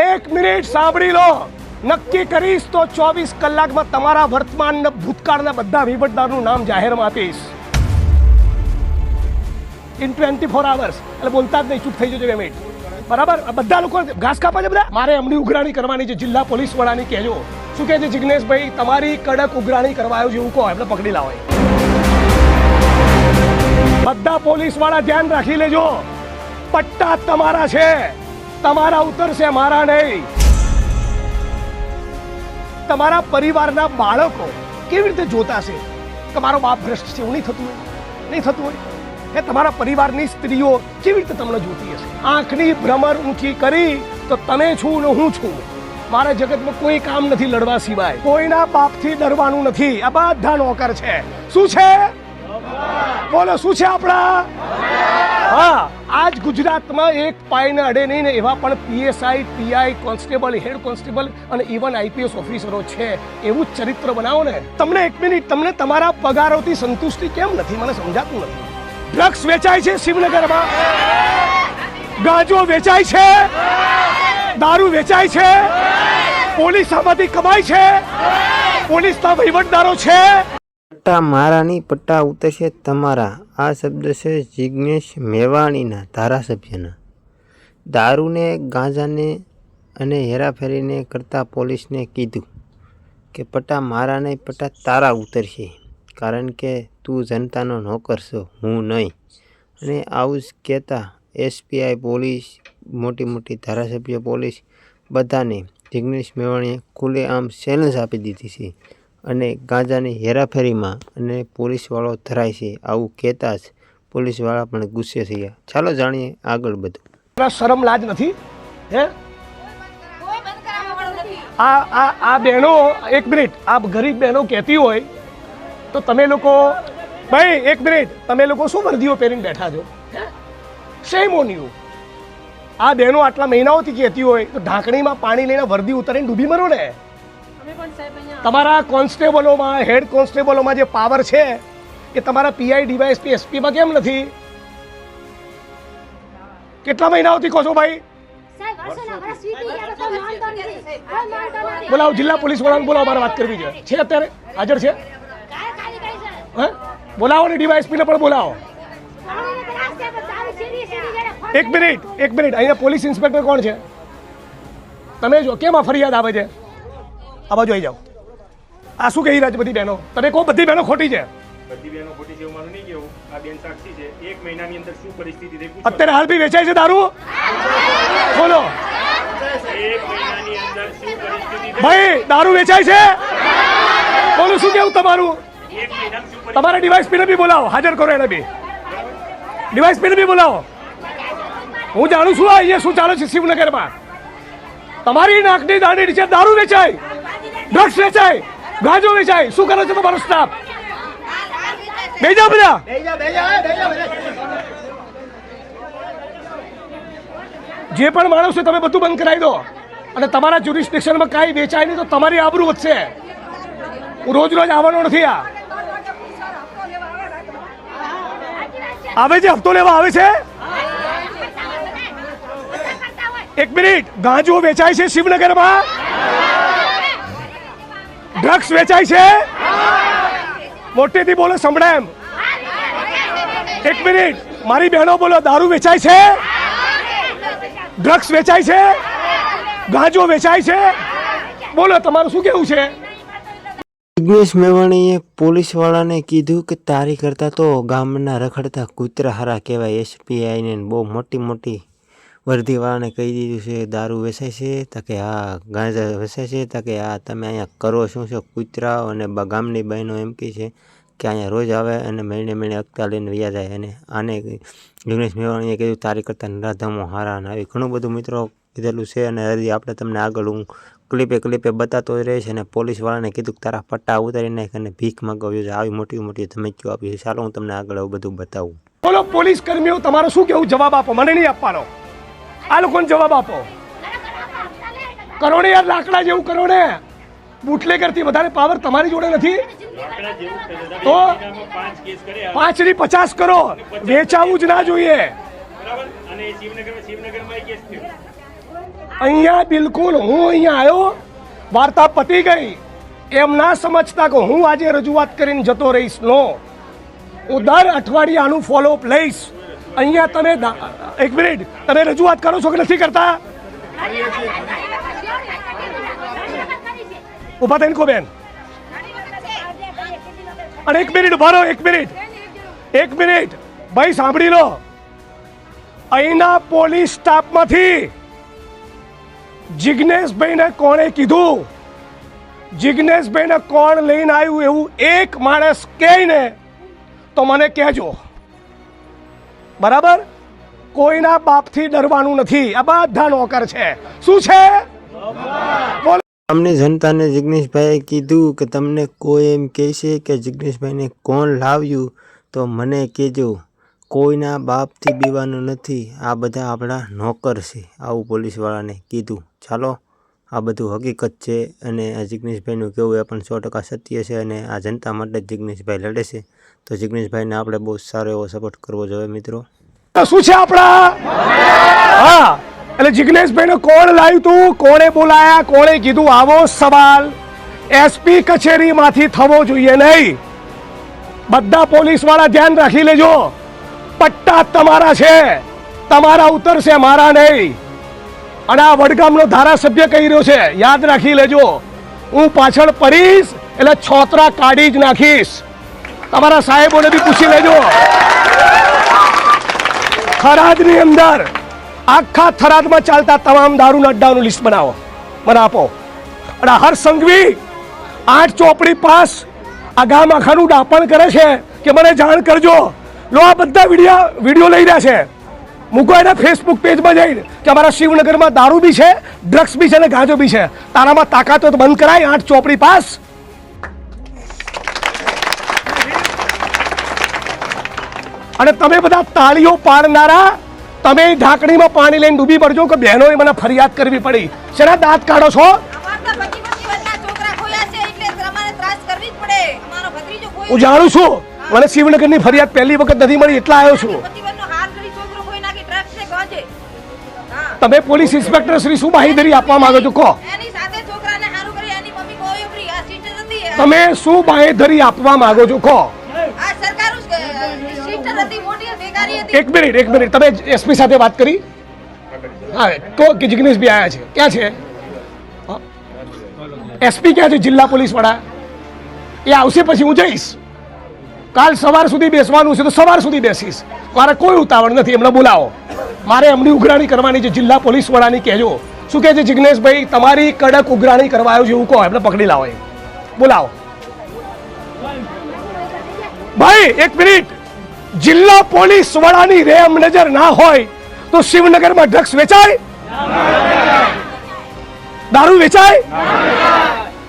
એક મિનિટ સાંભળી લો. નક્કી કરીશ તો ચોવીસ કલાકમાં તમારા વર્તમાન ભૂતકાળના બધા વહીવટદારનું નામ જાહેરમાં આપીશ. ઇન ટ્વેન્ટી ફોર આવર્સ એટલે બોલતા જ નહીં, ચૂપ થઈ જજો બે મિનિટ. બરાબર? બધા લોકો ઘાસ કાપા છે બધા? મારે એમની ઉઘરાણી કરવાની છે, જિલ્લા પોલીસ વડાની કહેજો. શું કહે છે જિગ્નેશભાઈ? તમારી કડક ઉઘરાણી કરવા આવ્યો જેવું કહો, એમને પકડી લાવો બધા પોલીસવાળા ધ્યાન રાખી લેજો. પટ્ટા તમારા છે. તમારા ઉતરશે મારા નહીં. તમારા પરિવારના બાળકો કેવી રીતે જોતા છે? કે મારો બાપ ભ્રષ્ટ છે, એવું નહીં થતું હોય? નહીં થતું હોય? એ તમારા પરિવારની સ્ત્રીઓ કેવી રીતે તમને જોતી હશે? આંખની ભ્રમર ઊંચી કરી, તો તમે છું ને હું છું. મારા જગતમાં કોઈ કામ નથી લડવા સિવાય. કોઈના બાપથી ડરવાનું નથી. આ બધા નોકર છે. શું છે? બોલો, શું છે આપણા? હા, આજ ગુજરાતમાં એક પાયને અડે નહીં ને એવા પણ PSI PI constable, head constable અને ઇવન આઈપીએસ ઓફિસરો છે. એવું ચરિત્ર બનાવો ને. તમને એક મિનિટ, તમને તમારા પગારોથી સંતુષ્ટિ કેમ નથી? મને સમજાતું નથી. ડ્રગ્સ વેચાય છે શિવનગરમાં. ગાંજો વેચાય છે. દારૂ વેચાય છે. પોલીસ આમાંથી કમાય છે. પોલીસના વહીવટદારો છે. પટ્ટા મારાની પટ્ટા ઉતરશે તમારા. આ શબ્દ છે જિજ્ઞેશ મેવાણીના ધારાસભ્યના. દારૂને, ગાંજાને અને હેરાફેરીને કરતા પોલીસને કીધું કે પટ્ટા મારા નહીં, પટ્ટા તારા ઉતરશે. કારણ કે તું જનતાનો નોકર છો, હું નહીં. અને આવું જ કહેતા એસપીઆઈ પોલીસ, મોટી મોટી ધારાસભ્ય પોલીસ બધાને જિગ્નેશ મેવાણીએ ખુલ્લેઆમ ચેલેન્જ આપી દીધી છે. અને ગાંજાની હેરાફેરીમાં અને પોલીસવાળો ધરાય છે આવું કહેતા જ પોલીસવાળા પણ ગુસ્સે થયા. ચાલો જાણીએ આગળ બધું. શરમ લાજ નથી, હે? આ આ આ બહેનો, એક મિનિટ, આ ગરીબ બહેનો કહેતી હોય તો તમે લોકો, ભાઈ, એક મિનિટ, તમે લોકો શું વર્દીઓ પહેરીને બેઠા છો સેમ ઓન યુ આ બહેનો આટલા મહિનાઓથી કહેતી હોય તો ઢાંકણીમાં પાણી લઈને વર્દી ઉતારીને ડૂબી મરો ને. તમારા કોન્સ્ટેબલોમાં હેડ કોન્સ્ટેબલોમાં જે પાવર છે એ તમારા પીઆઈ ડીવાયએસપી એસપીમાં કેમ નથી? કેટલા મહિનાઓથી કહો છો ભાઈ? બોલાવો જિલ્લા પોલીસ વડાને બોલાવો મારે વાત કરવી છે. છે અત્યારે? હાજર છે? હે? બોલાવો ને ડીવાયએસપી ને પણ બોલાવો. એક મિનિટ એક મિનિટ. અહીંયા પોલીસ ઇન્સ્પેક્ટર કોણ છે? તમે જો કેમ આ ફરિયાદ આવે છે? આ બાજુ આવી જાઓ. આ શું કહી રહ્યા છે બધી બહેનો? તમે કહો બધી બહેનો ખોટી છે. બધી બહેનો ખોટી છે એવું માનું નહીં કેવું આ બેન સાક્ષી છે. એક મહિનાની અંદર શું પરિસ્થિતિ થઈ અત્યારે હાલ બી વેચાય છે દારૂ? બોલો. એક મહિનાની અંદર શું પરિસ્થિતિ ભાઈ દારૂ વેચાય છે? બોલું શું કેવું તમારું? તમારે ડિવાઇસ પીને બી બોલાવો. હાજર કરો એને બી. ડિવાઇસ પીને બી બોલાવો. હું જાણું છું અહીંયા શું ચાલે છે શિવનગરમાં. તમારી નાકની દાંડી નીચે દારૂ વેચાય. ડ્રગ્સ વેચાય, ગાંજો વેચાય. શું કરે છે તમારો સ્ટાફ બે જાઓ બધા. જે પણ માણસ છે, તમે બધું બંધ કરાવી દો. અને તમારા જ્યુરિસ્ડિક્શનમાં કાંઈ વેચાય નહીં, તો તમારી આબરૂ વધશે. હું રોજ રોજ આવવાનો નથી આ. આવે છે? હપ્તો લેવા આવે છે? એક મિનિટ. ગાંજો વેચાય છે શિવનગરમાં. ડ્રગ્સ વેચાય છે? મોટેથી બોલો, સંભળાય એમ. એક મિનિટ. મારી બહેનો બોલો, દારૂ વેચાય છે? ડ્રગ્સ વેચાય છે? ગાંજો વેચાય છે? બોલો, તમારું શું કેવું છે? જિજ્ઞેશ મેવાણીએ પોલીસવાળાને કીધું કે તારી કરતાં તો ગામના રખડતા કૂતરા હારા કહેવાય એસપીઆઈને બહુ મોટી મોટી વર્દીવાળાને કહી દીધું છે, દારૂ વેચાય છે? તો કે, હા, ગાંજા વેચાય છે? તો કે, હા, તમે અહીંયા કરો, શું છો? કૂતરાઓ અને ગામની બહેનો એમ કહે છે કે અહીંયા રોજ આવે અને મહિને મહિને અકતા લઈને વ્યા જાય. અને આને જિગ્નેશ મેવાણીએ કીધું, તારી કરતાં નરાધમો હારા અને આવી ઘણું બધું મિત્રો કીધેલું છે અને હજી આપણે તમને આગળ હું ક્લિપે ક્લિપે બતાતો જ રહીશ. અને પોલીસવાળાને કીધું કે, તારા પટ્ટા ઉતારી નાખ અને ભીખ મગાવ્યું છે આવી મોટી મોટી ધમકીઓ આપી છે. ચાલો, હું તમને આગળ બધું બતાવું. બોલો, પોલીસ કર્મીઓ, તમારો શું કેવું? જવાબ આપો. મને નહીં આપવાનો. આ લોકોને જવાબ આપો. કરોડે યાર લાકડા જેવું કરોડે. બુટલે કરતી વધારે પાવર તમારી જોડે નથી. તો? પાંચની પચાસ કરો વેચાવું જ ના જોઈએ. અહીંયા બિલકુલ હું અહીંયા આવ્યો. વાર્તા પતી ગઈ. એમ ના સમજતા કે હું આજે રજૂઆત કરીને જતો રહીશ. નો હું દર અઠવાડિયે ફોલોઅપ લઈશ. અહીંયા તમે એક મિનિટ. તમે રજૂઆત કરો છો કે નથી કરતા? ઊભા થઈને કો બેન. અને એક મિનિટ ભરો એક મિનિટ. એક મિનિટ. ભાઈ, સાંભળી લો. અહીંના પોલીસ સ્ટાફમાંથી જિજ્ઞેશભાઈને કોણે કીધું? જિજ્ઞેશભાઈને કોણ લઈને આવ્યું એવું એક માણસ કહે ને તો મને કહેજો. બરાબર? કોઈના બાપથી ડરવાનું નથી. આ બધા નોકર છે. શું છે? અમને જનતાને જિગ્નેશભાઈએ કીધું કે તમને કોઈ એમ કહેશે કે જિગ્નેશભાઈને કોણ લાવ્યું, તો મને કહેજો. કોઈના બાપથી બીવાનું નથી. આ બધા આપણા નોકર છે. આવું પોલીસવાળાને કીધું. ચાલો, આ બધું હકીકત છે અને આ જિગ્નેશભાઈનું કહેવું એ પણ સો ટકા સત્ય છે અને આ જનતા માટે જ જિગ્નેશભાઈ લડે છે. તો જિગ્નેશભાઈને આપણે બહુ સારો એવો સપોર્ટ કરવો જોઈએ મિત્રો. શું છે આપણા? હા, એટલે જિગ્નેશભાઈને કોણ લાવ્યું તું? કોણે બોલાયા? કોણે કીધું, આવો સવાલ. એસપી કચેરીમાંથી થવો જોઈએ નહીં. બધા પોલીસવાળા ધ્યાન રાખી લેજો. પટ્ટા તમારા છે. તમારા ઉતરશે મારા નહીં. અને આ વડગામનો ધારાસભ્ય કહી રહ્યો છે, યાદ રાખી લેજો. હું પાછળ પડીશ, એટલે છોતરા કાઢી જ નાખીશ. તમારા સાહેબોને બી પૂછી લેજો. થરાદની અંદર આખા થરાદમાં ચાલતા તમામ દારૂના અડ્ડાનું લિસ્ટ બનાવો. મને આપો. અને હર સંઘવી આઠ ચોપડી પાસ આ ગામ આખાનું ડાપણ કરે છે કે મને જાણ કરજો. લો, આ બધા વીડિયો વીડિયો લઈ રહ્યા છે. મૂકો એના ફેસબુક પેજમાં જઈને કે અમારા શિવનગરમાં દારૂ બી છે ડ્રગ્સ બી છે અને ગાંજો બી છે. તારામાં તાકાતો બંધ કરાય, આઠ ચોપડી પાસ. અને તમે બધા તાળીઓ પાડનારા તમે ઢાંકણીમાં પાણી લઈને ડૂબી પડજો કે બહેનોએ મને ફરિયાદ કરવી પડી. શેના દાંત કાઢો છો? હું જાણું છું મને શિવનગરની ફરિયાદ પહેલી વખત નથી મળી એટલા આવ્યો છું. તમે પોલીસ ઇન્સ્પેક્ટર શ્રી શું બાહીધરી આપવા માંગો છો કહો. તમે શું બાહેધરી આપવા માંગો છો કહો. એક મિનિટ એક મિનિટ. તમે એસપી સાથે વાત કરી? હા, તો કે જિગ્નેશભાઈ આવ્યા છે. ક્યાં છે? એસપી ક્યાં છે? જિલ્લા પોલીસ વડા. એ આવશે પછી હું જઈશ. કાલ સવાર સુધી બેસવાનું છે, તો સવાર સુધી બેસીશ. મારે કોઈ ઉતાવળ નથી, એમને બોલાવો. મારે એમની ઉઘરાણી કરવાની છે, જિલ્લા પોલીસ વડાની કહેજો. શું કહે છે જિગ્નેશભાઈ? તમારી કડક ઉઘરાણી કરવા આવ્યો છે, એવું કહો. એમને પકડી લાવો એ બોલાવો. ભાઈ, એક મિનિટ. જિલ્લા પોલીસ વડાની રેમ નજર ના હોય તો શિવનગરમાં ડ્રગ્સ વેચાય? દારૂ વેચાય?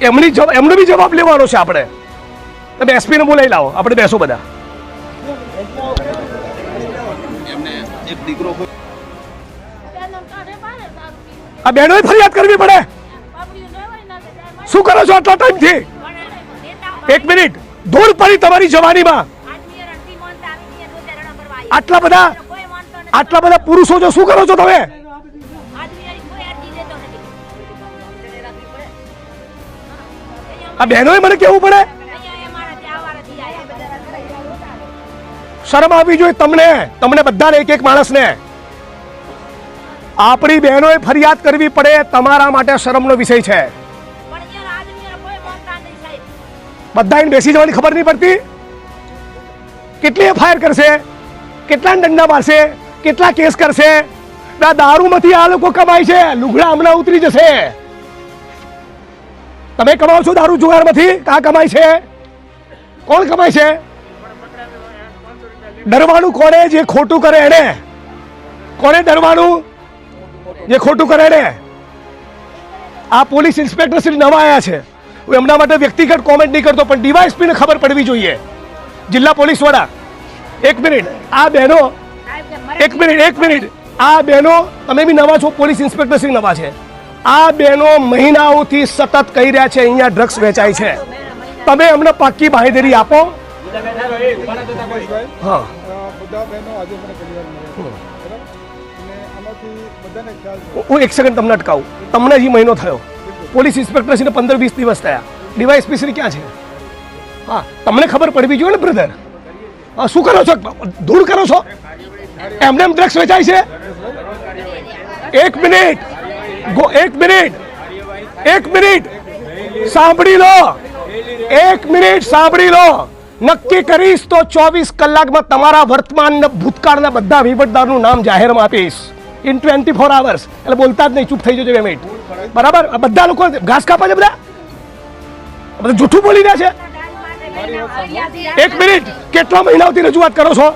એમની એમનો બી જવાબ લેવાનો છે આપણે. તમે એસપી ને બોલાવી લાવો. આપણે બેસો બધા. આ બહેનોએ ફરિયાદ કરવી પડે. શું કરો છો આટલા ટાઈમથી? એક મિનિટ. ધૂળ પડી તમારી જવાનીમાં. આટલા બધા આટલા બધા પુરુષો છો શું કરો છો તમે? આ બહેનોએ મને કેવું પડે? શરમ આવવી જોઈએ તમને તમને બધાને એક એક માણસને. આપણી બહેનોએ ફરિયાદ કરવી પડે, તમારા માટે શરમનો વિષય છે. બધા બેસી જવાની ખબર નહીં પડતી? કેટલી એફઆઈઆર કરશે? કેટલા દંડા મારશે? કેટલા કેસ કરશે? આ દારૂમાંથી આ લોકો કમાય છે. લુગડા હમણાં ઉતરી જશે. તમે કમાવો છો દારૂ જુગારમાંથી? કા કમાય છે? કોણ કમાય છે? ડરવાનું કોને જે ખોટું કરે એને? કોને ડરવાનું જે ખોટું કરે એને? આ પોલીસ ઇન્સ્પેક્ટર શ્રી નવા આવ્યા છે. હું એમના માટે વ્યક્તિગત કોમેન્ટ નહીં કરતો, પણ ડીવાયએસપીને ખબર પડવી જોઈએ. જિલ્લા પોલીસ વડા એક મિનિટ. આ બહેનો, એક મિનિટ એક મિનિટ. આ બહેનો, તમે બી નવા છો, પોલીસ ઇન્સ્પેક્ટર શ્રી નવા છે. આ બહેનો મહિનાઓથી સતત કહી રહ્યા છે, અહીંયા ડ્રગ્સ વેચાય છે. તમે અમને પાક્કી બાહેધરી આપો. હા. હું એક સેકન્ડ તમને અટકાવું. તમને હજી મહિનો થયો. પોલીસ ઇન્સ્પેક્ટરશ્રીને પંદર વીસ દિવસ થયા. ડીવાયએસપી શ્રી ક્યાં છે? હા, તમને ખબર પડવી જોઈએ ને, બ્રધર? શું કરો છો? ધૂળ કરો છો? એમને એમ ડ્રગ્સ વેચાય છે? એક મિનિટ. ગો, એક મિનિટ. એક મિનિટ. સાંભળી લો. એક મિનિટ સાંભળી લો. નક્કી કરીશ તો ચોવીસ કલાકમાં તમારા વર્તમાન ભૂતકાળના બધા વહીવટદારનું નામ જાહેરમાં આપીશ. ઇન ટ્વેન્ટી ફોર આવર્સ એટલે બોલતા જ નહીં, ચૂપ થઈ જજો બે મિનિટ. બરાબર? બધા લોકો ઘાસ કાપા છે બધા? બધા જૂઠું બોલી રહ્યા છે? એક મિનિટ. કેટલા મહિનાઓથી રજૂઆત કરો છો?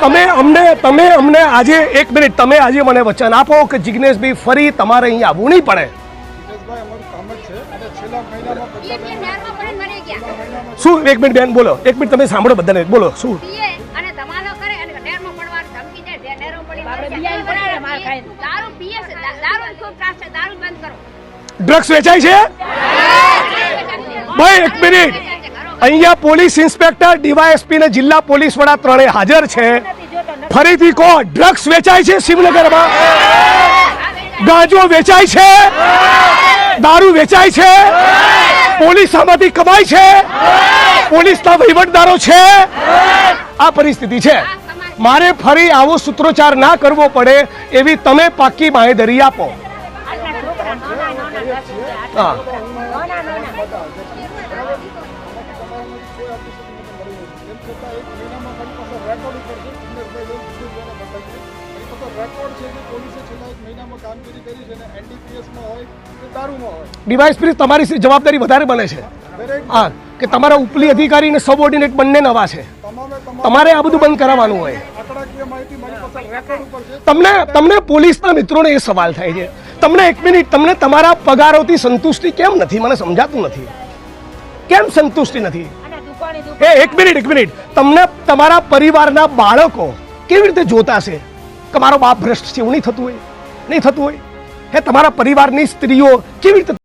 તમે અમને તમે અમને આજે એક મિનિટ તમે આજે મને વચન આપો કે જિજ્ઞેશભાઈ ફરી તમારે અહીં આવવું નહીં પડે. શું એક મિનિટ બેન બોલો. એક મિનિટ તમે સાંભળો બધાને. બોલો શું? ડ્રગ્સ વેચાય છે? ભાઈ, એક મિનિટ. અહીંયા પોલીસ ઇન્સ્પેક્ટર, ડીવાયએસપી ને જિલ્લા પોલીસ વડા ત્રણે હાજર છે. ફરીથી કહો, ડ્રગ્સ વેચાય છે શિવનગરમાં ગાંજો વેચાય છે? દારૂ વેચાય છે? પોલીસ આમાંથી કમાય છે? પોલીસના વહીવટદારો છે? આ પરિસ્થિતિ છે. મારે ફરી આવો સૂત્રોચ્ચાર ના કરવો પડે, એવી તમે પાકી બાંહેધરી આપો. હા. ડિવાઇસ ફ્રી તમારી જવાબદારી વધારે બને છે. હા કે તમારા ઉપલી અધિકારી અને સબઓર્ડિનેટ બંને નવા છે. તમારે આ બધું બંધ કરાવવાનું હોય. તમને તમને પોલીસના મિત્રોને એ સવાલ થાય છે. તમને એક મિનિટ તમને તમારા પગારોથી સંતુષ્ટિ કેમ નથી? મને સમજાતું નથી. કેમ સંતુષ્ટિ નથી? એ એક મિનિટ એક મિનિટ. તમને તમારા પરિવારના બાળકો કેવી રીતે જોતા છે કે મારો બાપ ભ્રષ્ટ છે એવું નહીં થતું હોય? નહીં થતું હોય? હે તમારા પરિવારની સ્ત્રીઓ કેવી રીતે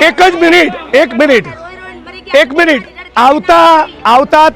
એક જ મિનિટ એક મિનિટ એક મિનિટ. આવતા આવતા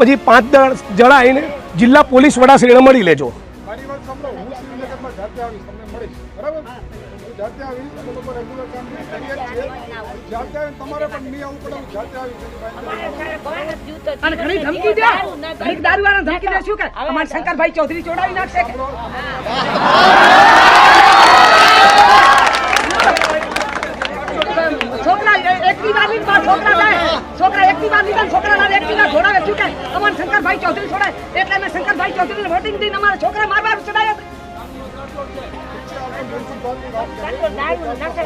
પછી પાંચ જણા આવીને જિલ્લા પોલીસ વડા શ્રીને મળી લેજો. શંકરભાઈ ચૌધરી ચોડાવી નાખશે શંકરભાઈ ચૌધરી છોડે. એટલે મેં શંકરભાઈ ચૌધરીને વોટિંગ દઈને અમારા છોકરા મારવા ચડાયા.